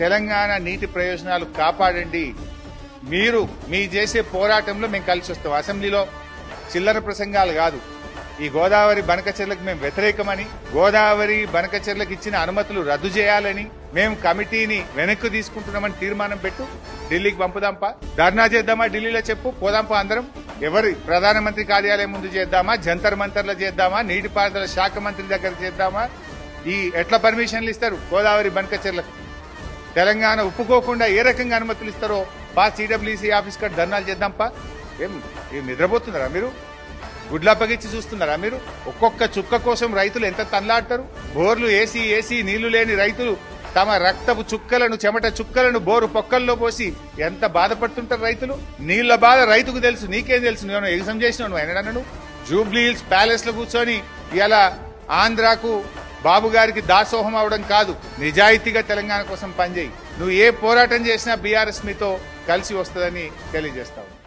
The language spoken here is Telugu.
తెలంగాణ నీటి ప్రయోజనాలు కాపాడండి. మీరు మీ చేసే పోరాటంలో మేము కలిసి వస్తాం. అసెంబ్లీలో చిల్లర ప్రసంగాలు కాదు. ఈ గోదావరి బనకచెర్లకు మేము వ్యతిరేకమని గోదావరి బనకచెర్లకు ఇచ్చిన అనుమతులు రద్దు చేయాలని మేము కమిటీని వెనక్కి తీసుకుంటున్నామని తీర్మానం పెట్టు ఢిల్లీకి పంపుదాంపా. ధర్నా చేద్దామా ఢిల్లీలో చెప్పు పోదాంపా అందరం. ఎవరి ప్రధానమంత్రి కార్యాలయం ముందు చేద్దామా జంతర్ మంతర్లో చేద్దామా నీటిపారుదల శాఖ మంత్రి దగ్గర చేద్దామా? ఈ ఎట్లా పర్మిషన్లు ఇస్తారు? గోదావరి బనకచెర్లకు. తెలంగాణ ఒప్పుకోకుండా ఏ రకంగా అనుమతులు ఇస్తారో పా సిడబ్ల్యూసీ ఆఫీస్ కాడ ధర్నాలు చేద్దాంపా. ఏం ఏం నిద్రపోతున్నారా మీరు? గుడ్లప్పగిచ్చి చూస్తున్నారా మీరు? ఒక్కొక్క చుక్క కోసం రైతులు ఎంత తన్లాడతారు? బోర్లు ఏసీ ఏసీ నీళ్ళు లేని రైతులు తమ రక్తపు చుక్కలను చెమట చుక్కలను బోరు పొక్కల్లో పోసి ఎంత బాధపడుతుంటారు రైతులు? నీళ్ళ బాధ రైతుకు తెలుసు నీకేం తెలుసు? నేను ఎగ్జామ్ చేసినాను ఆయన జూబ్లీ హిల్స్ ప్యాలెస్లో కూర్చొని ఇలా ఆంధ్రాకు బాబు గారికి దాసోహం అవడం కాదు. నిజాయితీగా తెలంగాణ కోసం పనిచేయి. నువ్వు ఏ పోరాటం చేసినా బీఆర్ఎస్ మీతో కలిసి వస్తుందని తెలియజేస్తావు